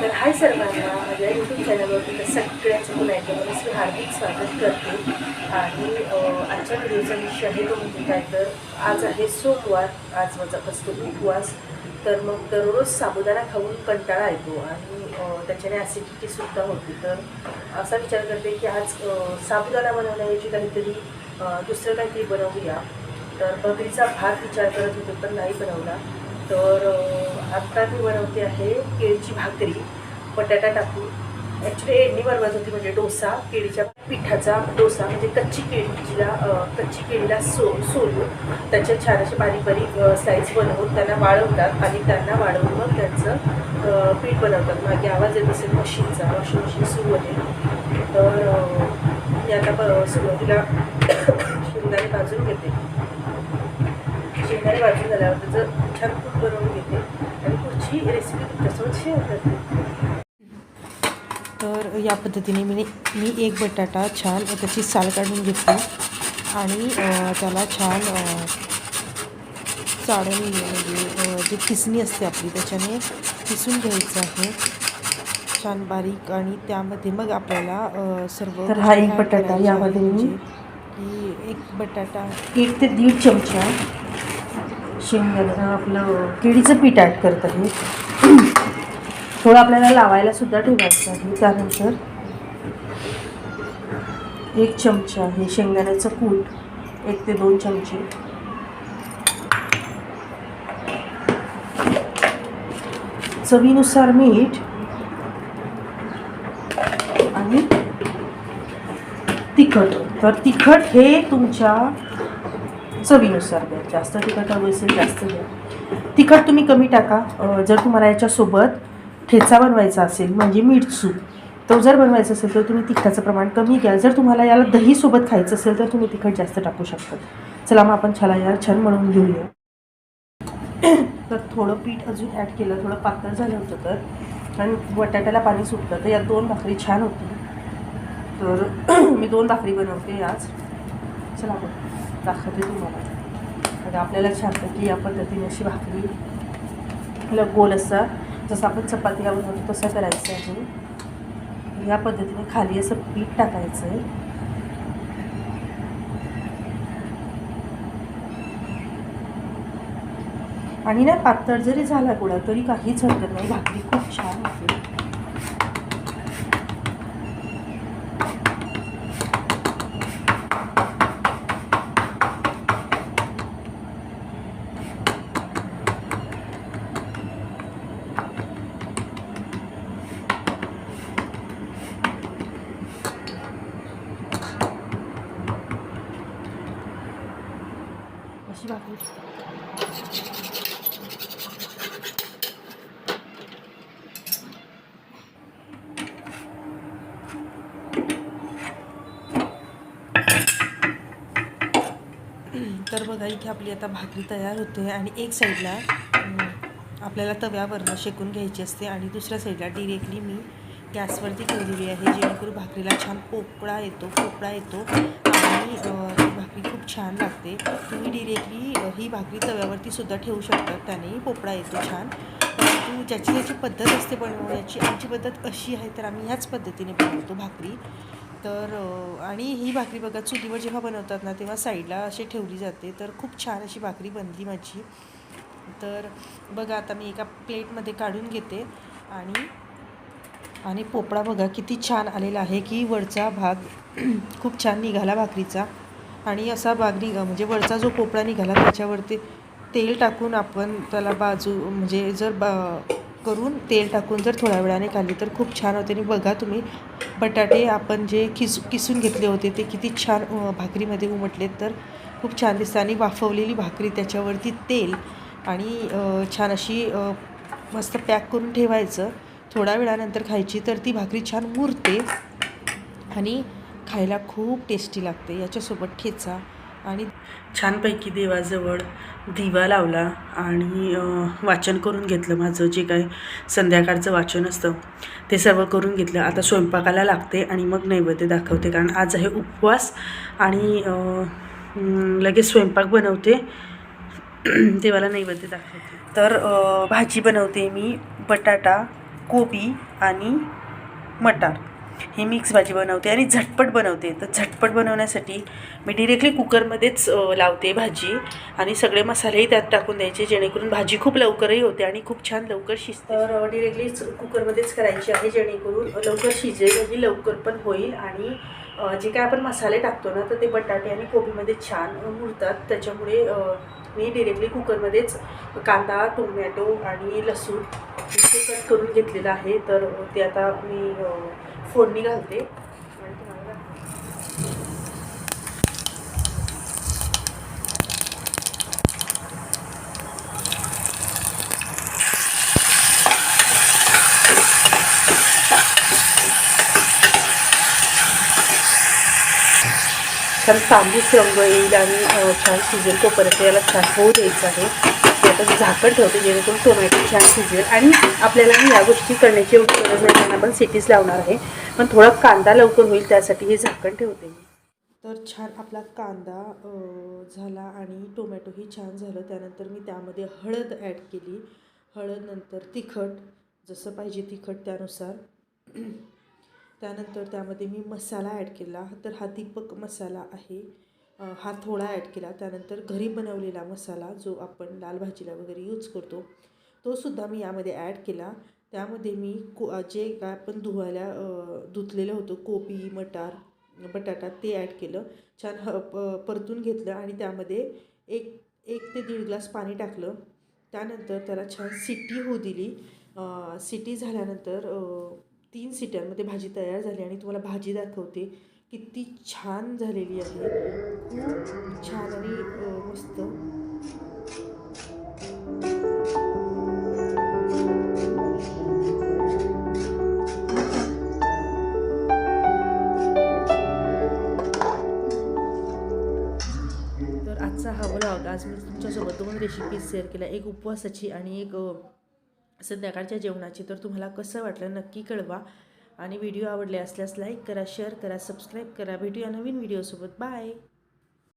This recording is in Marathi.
तर हाय सर्वांना माझ्या यूट्यूब चॅनलवर तुमच्या सगळ्यांचं पुन्हा एकदा मला मी हार्दिक स्वागत करते. आणि आजच्या व्हिडिओचा विषय आहे तो म्हणजे काय तर आज आहे सोमवार. आज माझा असतो उपवास. तर मग दररोज साबुदाणा खाऊन कंटाळा येतो आणि त्याच्याने ॲसिडिटीसुद्धा होती. तर असा विचार करते की आज साबुदाणा बनवण्याऐवजी काहीतरी दुसरं काहीतरी बनवूया. तर बकरीचा भात विचार करत होतो पण नाही बनवला. तर आत्ता मी बनवते आहे केळीची भाकरी बटाटा टाकून. ॲक्च्युली एडणी बनवत होती म्हणजे डोसा केळीच्या पिठाचा डोसा म्हणजे कच्ची केळीला कच्ची केळीला सो सोलून त्याचे छान असे बारीक बारीक स्लाईस बनवून त्यांना वाळवतात आणि त्यांना वाळवून मग त्यांचं पीठ बनवतात. मागे आवाज येत असेल मशीनचा वॉशिंग मशीन सुरू होते. तर मी आता ब- सुरुवातीला शेंगदाणे भाजून घेते. शेंगदाणे भाजून झाल्यावर त्याचं छान तूप बनवून घेते. आणि पुढची रेसिपी तुमच्यासोबत शेअर करते. तर या पद्धतीने मी मी एक बटाटा छान त्याची साल काढून घेतली. आणि त्याला छान चाळून म्हणजे जी किसणी असते आपली त्याच्याने किसून घ्यायचं आहे. छान बारीक आणि त्यामध्ये मग आपल्याला सर्व तर हा एक बटाटा यामध्ये मी- की एक बटाटा एक ते दीड चमचा शेंगदाण्याचं आपलं केळीचं पीठ ॲड करत आहे थोडं आपल्याला लावायला सुद्धा ठेवायचं आहे. त्यानंतर एक चमचा आहे शेंगदाण्याचं कूट एक ते दोन चमचे. चवीनुसार मीठ आणि तिखट. तर तिखट हे तुमच्या चवीनुसार द्या. जास्त तिखट हवं असेल जास्त द्या. तिखट तुम्ही कमी टाका. जर तुम्हाला याच्यासोबत ठेचा बनवायचा असेल म्हणजे मीठ सूप तो जर बनवायचा असेल तर तुम्ही तिखटाचं प्रमाण कमी घ्या. जर तुम्हाला याला दहीसोबत खायचं असेल तर तुम्ही तिखट जास्त टाकू शकता. चला मग आपण छाला याला छान म्हणून घेऊया. तर थोडं पीठ अजून ॲड केलं. थोडं पातळ झालं होतं तर. आणि बटाट्याला पाणी सुटलं तर यात दोन भाकरी छान होती तर मी दोन भाकरी बनवते आज. चला आपण दाखवते तुम्हाला. आणि आपल्याला छानपैकी या पद्धतीने अशी भाकरी गोल असा जसं आपण चपाती बनवतो तसं करायचं आहे या पद्धतीने खाली असं पीठ टाकायचं आहे. आणि नाही पातळ जरी झाला गोळा तरी काहीच हरकत नाही. भाकरी खूप छान होते अशी भाकरी तर बघा इथे आपली आता भाकरी तयार होते आणि एक साईडला आपल्याला तव्यावरनं शेकून घ्यायची असते आणि दुसऱ्या साईडला डिरेक्टली मी गॅसवरती ठेवलेली आहे जेणेकरून भाकरीला छान पोपळा येतो पोकळा येतो आणि भाकरी खूप छान लागते. तुम्ही डिरेक्टली ही भाकरी तव्यावरती सुद्धा ठेवू शकता त्यानेही पोपळा येतो छान. परंतु ज्याची ज्याची पद्धत असते बनवण्याची आमची पद्धत अशी आहे तर आम्ही ह्याच पद्धतीने बनवतो भाकरी. तर आणि ही भाकरी बघा चुलीवर जेव्हा बनवतात ना तेव्हा साईडला अशी ठेवली जाते. तर खूप छान अशी भाकरी बनली माझी. तर बघा आता मी एका प्लेटमध्ये काढून घेते. आणि आणि पोपळा बघा किती छान आलेला आहे की वरचा भाग खूप छान निघाला भाकरीचा. आणि असा भाकरी म्हणजे वरचा जो पोपळा निघाला त्याच्यावरती तेल टाकून आपण त्याला बाजू म्हणजे जर बा करून तेल टाकून जर थोड्या वेळाने खाल्ली तर खूप छान होते. आणि बघा तुम्ही बटाटे आपण जे किस किसून घेतले होते ते किती छान भाकरीमध्ये उमटलेत तर खूप छान दिसतं. आणि वाफवलेली भाकरी त्याच्यावरती तेल आणि छान अशी मस्त पॅक करून ठेवायचं. थोड्या वेळानंतर खायची तर ती भाकरी छान मुरते आणि खायला खूप टेस्टी लागते. याच्यासोबत ठेचा आणि छानपैकी देवाजवळ दिवा लावला आणि वाचन करून घेतलं माझं जे काय संध्याकाळचं वाचन असतं ते सर्व करून घेतलं. आता स्वयंपाकाला लागते आणि मग नैवेद्य दाखवते कारण आज आहे उपवास आणि लगेच स्वयंपाक बनवते देवाला नैवेद्य दाखवते. तर भाजी बनवते मी बटाटा कोबी आणि मटार. ही मिक्स भाजी बनवते आणि झटपट बनवते. तर झटपट बनवण्यासाठी मी डिरेक्टली कुकरमध्येच लावते भाजी आणि सगळे मसालेही त्यात टाकून द्यायचे जेणेकरून भाजी खूप लवकरही होते आणि खूप छान लवकर शिजते. तर डिरेक्टलीच कुकरमध्येच करायची आहे जेणेकरून लवकर शिजेल आणि लवकर पण होईल आणि जे काय आपण मसाले टाकतो ना तर ते बटाटे आणि कोबीमध्ये छान मुरतात. त्याच्यामुळे मी डिरेक्टली कुकरमध्येच कांदा टोमॅटो आणि लसूण इथे कट करून घेतलेलं आहे तर ते आता मी फोडणी घालते. छान तांबूस रंग येईल आणि छान शिजेल तोपर्यंत याला छान होऊ द्यायचं आहे. आता झाकण ठेवते जेणेकरून टोमॅटो छान शिजेल आणि आपल्याला या गोष्टी करण्याची एवढी गरज नाही कारण आपण सिटीज लावणार आहे. पण थोडा कांदा लवकर होईल त्यासाठी हे झाकण ठेवते मी. तर छान आपला कांदा झाला आणि टोमॅटोही छान झालं. त्यानंतर मी त्यामध्ये हळद ॲड केली. हळद नंतर तिखट जसं पाहिजे तिखट त्यानुसार. त्यानंतर त्यामध्ये मी मसाला ॲड केला. तर हा दीपक मसाला आहे. हा थोडा ॲड केला. त्यानंतर घरी बनवलेला मसाला जो आपण लाल भाजीला वगैरे यूज करतो तो सुद्धा मी यामध्ये ॲड केला. त्यामध्ये मी को जे काय आपण धुवायला धुतलेलं होतं कोबी मटार बटाटा ते ॲड केलं. छान ह प परतून घेतलं आणि त्यामध्ये एक एक ते दीड ग्लास पाणी टाकलं. त्यानंतर त्याला छान सिटी होऊ दिली. सिटी झाल्यानंतर तीन सिट्यांमध्ये भाजी तयार झाली आणि तुम्हाला भाजी दाखवते. किती छान झालेली आहे. खूप छान आणि मस्त. तर आजचा हा होता आज मी तुमच्यासोबत दोन रेसिपीज शेअर केल्या. एक उपवासाची आणि एक संध्याकाळच्या जेवणाची. तर तुम्हाला कसं वाटलं नक्की कळवा. आणि व्हिडिओ आवडले असल्यास लाईक करा शेअर करा सबस्क्राईब करा. भेटूया नवीन व्हिडिओसोबत. बाय.